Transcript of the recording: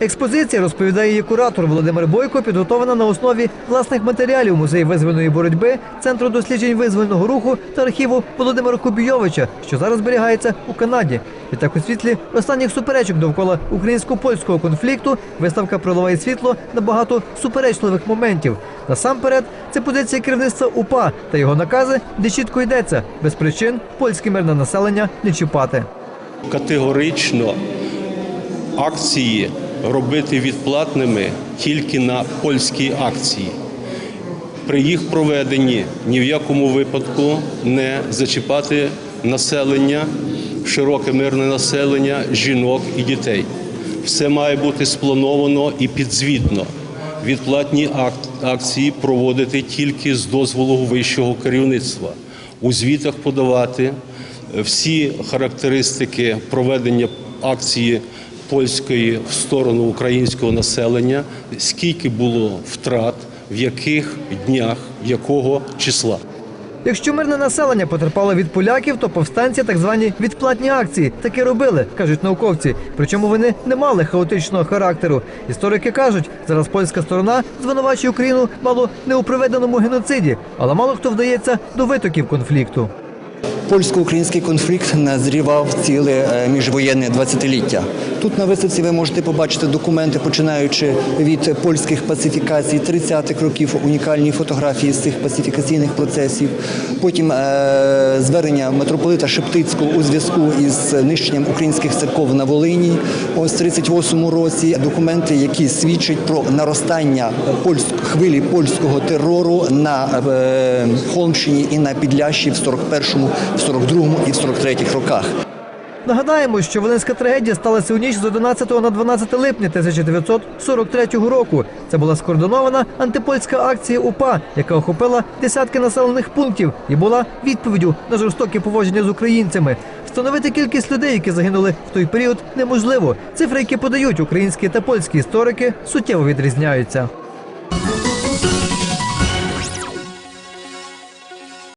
Експозиція, розповідає її куратор Володимир Бойко, підготовлена на основі власних матеріалів музею визвольної боротьби, центру досліджень визвольного руху та архіву Володимира Кубійовича, що зараз зберігається у Канаді. Відтак у світлі останніх суперечок довкола українсько-польського конфлікту виставка проливає світло на багато суперечливих моментів. Насамперед, це позиція керівництва УПА та його накази, де чітко йдеться без причин польське мирне населення не чіпати. категорично акції робити відплатними тільки на польські акції. При їх проведенні ні в якому випадку не зачіпати населення, широке мирне населення, жінок і дітей. Все має бути сплановано і підзвітно. Відплатні акції проводити тільки з дозволу вищого керівництва. У звітах подавати всі характеристики проведення акції польської в сторону українського населення, скільки було втрат, в яких днях, якого числа. Якщо мирне населення потерпало від поляків, то повстанці так звані відплатні акції таки робили, кажуть науковці. Причому вони не мали хаотичного характеру. Історики кажуть, зараз польська сторона звинувачує Україну мало не у проведеному геноциді, але мало хто вдається до витоків конфлікту. Польсько-український конфлікт назрівав ціле е, міжвоєнне 20-ліття. Тут на виставці ви можете побачити документи, починаючи від польських пацифікацій 30-х років, унікальні фотографії з цих пацифікаційних процесів. Потім е, звернення митрополита Шептицького у зв'язку із нищенням українських церков на Волині. Ось в 38-му році документи, які свідчать про наростання хвилі польського терору на е, Холмщині і на Підлящі в 41-му, в 42-му і в 43-х роках. Нагадаємо, що Волинська трагедія сталася у ніч з 11 на 12 липня 1943 року. Це була скоординована антипольська акція УПА, яка охопила десятки населених пунктів і була відповіддю на жорстоке поводження з українцями. Встановити кількість людей, які загинули в той період, неможливо. Цифри, які подають українські та польські історики, суттєво відрізняються.